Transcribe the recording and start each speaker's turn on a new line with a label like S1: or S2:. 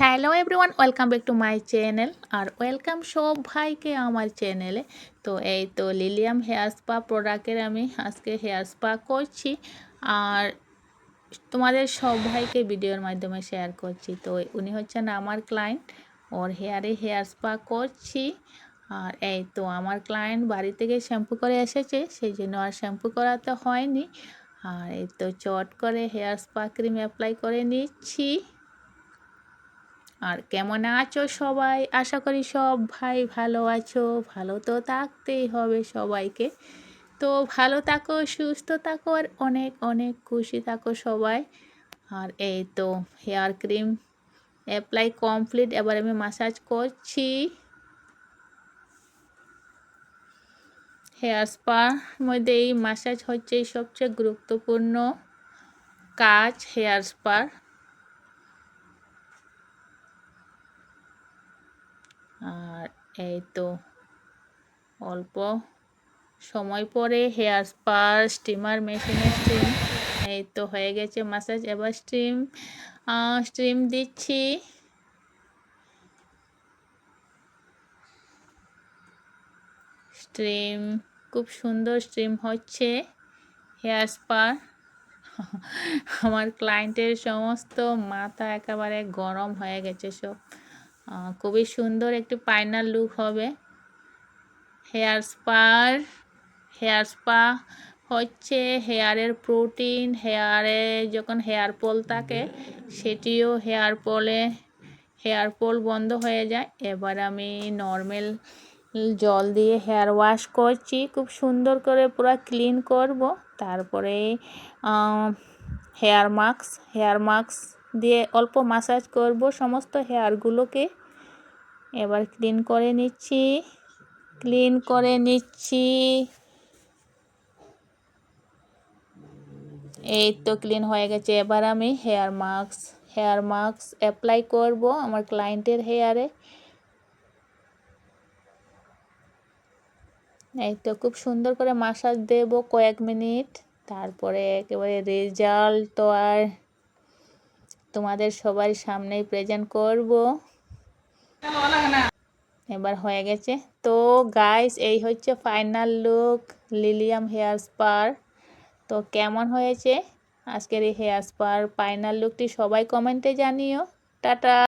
S1: Hello everyone welcome back to my channel R welcome সব ভাইকে আমার চ্যানেলে তো এই তো লিলিয়াম হেয়ার স্পা প্রোডাক্টের আমি আজকে হেয়ার স্পা করছি আর তোমাদের সব ভাইকে ভিডিওর মাধ্যমে শেয়ার করছি। তো উনি হচ্ছেন আমার ক্লায়েন্ট ওর হেয়ারে হেয়ার স্পা করছি আর এই তো আমার ক্লায়েন্ট বাড়ি থেকে শ্যাম্পু করে এসেছে, সেই জন্য আর শ্যাম্পু করাতে হয়নি। আর এই তো চট করে হেয়ার স্পা ক্রিম অ্যাপ্লাই করে নিচ্ছি। আর কেমন আছো সবাই? আশা করি সব ভাই ভালো আছো। ভালো তো থাকতেই হবে সবাইকে। তো ভালো থাকো, সুস্থ থাকো আর অনেক অনেক খুশি থাকো সবাই। আর এই তো হেয়ার ক্রিম অ্যাপ্লাই কমপ্লিট এবার আমি মাসাজ করছি। হেয়ার স্পার মধ্যে এই মাসাজ হচ্ছে সবচেয়ে গুরুত্বপূর্ণ কাজ, হেয়ার স্পার। আর এই তো অল্প সময় পরে হেয়ার স্পার স্টিমার মেশিনের স্টিম, এই তো হয়ে গেছে মাসাজ এবার স্টিম স্টিম দিচ্ছি। স্ট্রিম খুব সুন্দর স্ট্রিম হচ্ছে হেয়ার স্পার আমার ক্লায়েন্টের সমস্ত মাথা একেবারে গরম হয়ে গেছে সব। খুবই সুন্দর একটি পাইনাল লুক হবে। হেয়ার স্পার হেয়ার স্পা হচ্ছে হেয়ারের প্রোটিন হেয়ারে যখন হেয়ার পল থাকে, সেটিও হেয়ার পলে হেয়ার পল বন্ধ হয়ে যায়। এবার আমি নর্মাল জল দিয়ে হেয়ার ওয়াশ করছি। খুব সুন্দর করে পুরো ক্লিন করব। তারপরে হেয়ার মাস্ক হেয়ার মাস্ক দিয়ে অল্প মাসাজ করব সমস্ত হেয়ারগুলোকে এবার ক্লিন করে নিচ্ছি। ক্লিন করে নিচ্ছি। এই তো ক্লিন হয়ে গেছে। এবার আমি hair mask hair mask apply করব আমার ক্লায়েন্টের হেয়ারে এই তো খুব সুন্দর করে মাসাজ দেব কয়েক মিনিট। তারপরে একেবারে রেজাল্ট তো আর তোমাদের সবার সামনেই প্রেজেন্ট করব। এবার হয়ে গেছে। তো গাইস এই হচ্ছে ফাইনাল লুক লিলিয়াম হেয়ার স্পার তো কেমন হয়েছে? আজকের এই হেয়ার স্পার ফাইনাল লুকটি সবাই কমেন্টে জানিও। টাটা!